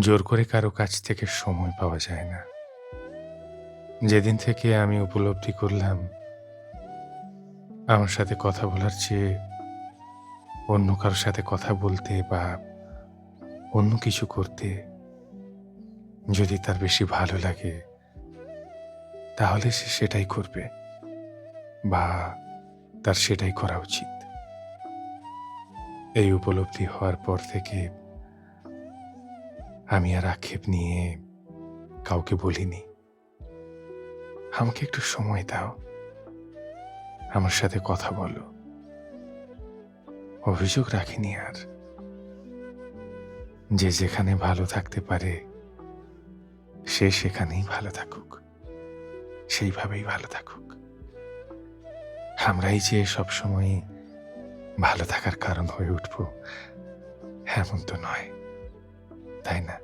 জোর করে কারও কাছ থেকে সময় পাওয়া যায় না। যেদিন থেকে আমি উপলব্ধি করলাম, আমার সাথে কথা বলার চেয়ে অন্য কারোর সাথে কথা বলতে বা অন্য কিছু করতে যদি তার বেশি ভালো লাগে, তাহলে সে সেটাই করবে বা তার সেটাই করা উচিত। এই উপলব্ধি হওয়ার পর থেকে আমি আর আক্ষেপ নিয়ে কাউকে বলিনি। আমাকে একটু সময় দাও। আমার সাথে কথা বলো। অভিযোগ রাখিনি আর। যে যেখানে ভালো থাকতে পারে, সে সেখানেই ভালো থাকুক। সেইভাবেই ভালো থাকুক। আমরাই যে সবসময় ভালো থাকার কারণ হয়ে উঠব, এমন তো নয়। তাই না